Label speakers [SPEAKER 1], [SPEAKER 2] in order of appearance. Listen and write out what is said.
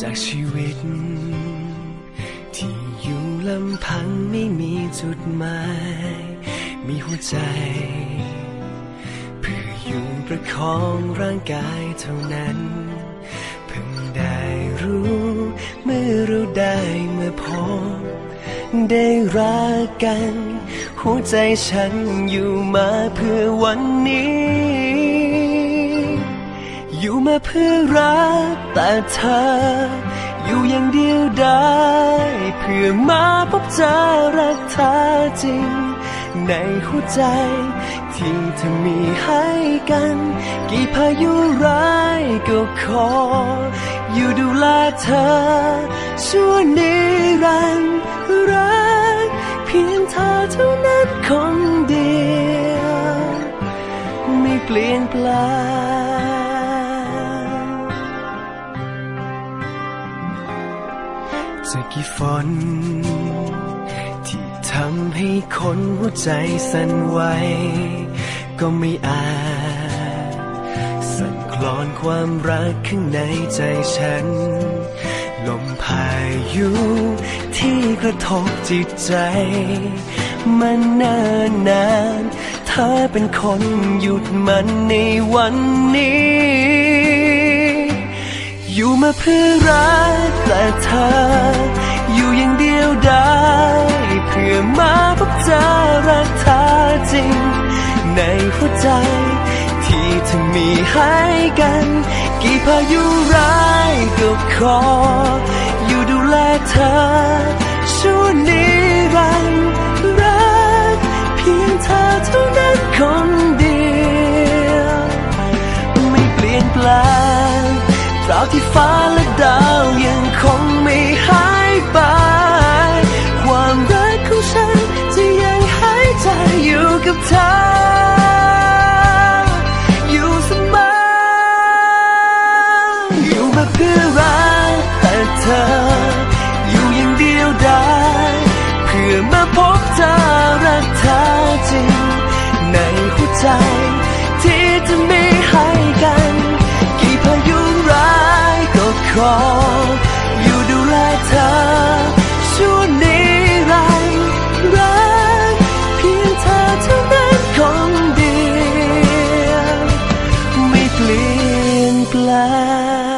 [SPEAKER 1] จากชีวิต ที่อยู่ลำพังไม่มีจุดหมาย มีหัวใจ เพื่ออยู่ประคองร่างกายเท่านั้น เพิ่งได้รู้ เมื่อเราได้เมื่อพบได้รักกัน หัวใจฉันอยู่มาเพื่อวันนี้ อยู่มาเพื่อรักแต่เธอ อยู่อย่างเดียวได้ เพื่อมาพบเจอรักเธอจริง ในหัวใจที่เธอมีให้กัน กี่พายุร้ายก็ขอ อยู่ดูแลเธอ ชั่วนิรันดร์รัก เพียงเธอเท่านั้นคนเดียว ไม่เปลี่ยนแปลง จะกี่ฝน ที่ทำให้คนหัวใจสั่นไหวก็ไม่อาจ สั่นคลอนความรักข้างในใจฉัน ลมพายุที่กระทบจิตใจ มันนานนานๆเธอเป็นคนหยุดมันในวันนี้ อยู่มาเพื่อรักแต่เธอ อยู่อย่างเดียวได้ เพื่อมาพบเจอรักเธอจริง ในหัวใจ ที่เธอมีให้กัน กี่พายุร้ายก็ขอ 到底翻了倒页。love.